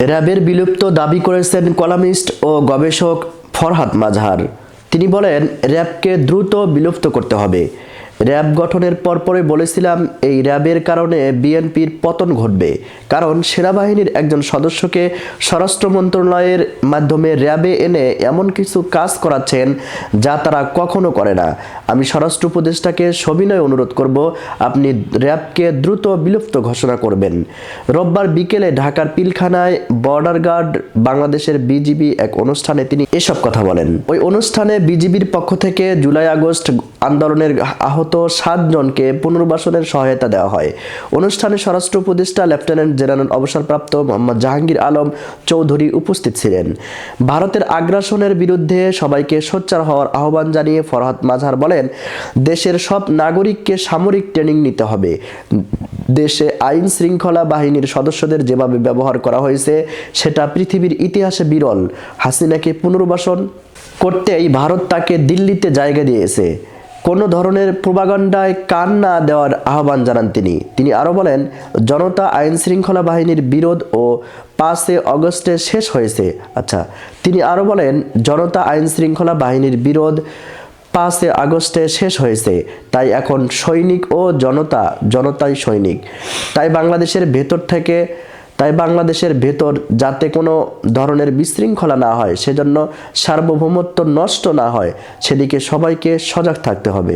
র্যাবের বিলুপ্ত দাবি করেছেন কলামিস্ট ও গবেষক ফরহাদ মাজহার তিনি বলেন, র্যাবকে দ্রুত বিলুপ্ত করতে হবে। র্যাব গঠনের পরপরই বলেছিলাম, এই র্যাবের কারণে বিএনপির পতন ঘটবে। কারণ সেনাবাহিনীর একজন সদস্যকে স্বরাষ্ট্র মন্ত্রণালয়ের মাধ্যমে র্যাবে এনে এমন কিছু কাজ করাচ্ছেন যা তারা কখনো করে না। আমি স্বরাষ্ট্র উপদেষ্টাকে সবিনয় অনুরোধ করব, আপনি র্যাবকে দ্রুত বিলুপ্ত ঘোষণা করবেন। রোববার বিকেলে ঢাকার পিলখানায় বর্ডার গার্ড বাংলাদেশের বিজিবি এক অনুষ্ঠানে তিনি এসব কথা বলেন। ওই অনুষ্ঠানে বিজিবির পক্ষ থেকে জুলাই আগস্ট আন্দোলনের আহত সাতজনকে পুনর্বাসনের সহায়তা দেওয়া হয়। অনুষ্ঠানে স্বরাষ্ট্র উপদেষ্টা, লেফটেন্যান্ট জেনারেল অবসরপ্রাপ্ত মোহাম্মদ জাহাঙ্গীর আলম চৌধুরী উপস্থিত ছিলেন। ভারতের আগ্রাসনের বিরুদ্ধে সবাইকে সোচ্চার হওয়ার আহ্বান জানিয়ে ফরহাদ মাঝার বলেন, দেশের সব নাগরিককে সামরিক ট্রেনিং নিতে হবে। দেশে আইন শৃঙ্খলা বাহিনীর সদস্যদের যেভাবে ব্যবহার করা হয়েছে, সেটা পৃথিবীর ইতিহাসে বিরল। হাসিনাকে পুনর্বাসন করতেই ভারত তাকে দিল্লিতে জায়গা দিয়েছে। কোনো ধরনের প্রোপাগান্ডায় কান না দেওয়ার আহ্বান জানান তিনি। তিনি আরও বলেন, জনতা আইন শৃঙ্খলা বাহিনীর বিরোধ ও পাঁচে অগস্টে শেষ হয়েছে। আচ্ছা তিনি আরও বলেন, জনতা আইন শৃঙ্খলা বাহিনীর বিরোধ পাঁচে আগস্টে শেষ হয়েছে, তাই এখন সৈনিক ও জনতা, জনতাই সৈনিক। তাই বাংলাদেশের ভেতর থেকে তাই বাংলাদেশের ভেতর যাতে কোনো ধরনের বিশৃঙ্খলা না হয়, সেজন্য সার্বভৌমত্ব নষ্ট না হয়, সেদিকে সবাইকে সজাগ থাকতে হবে।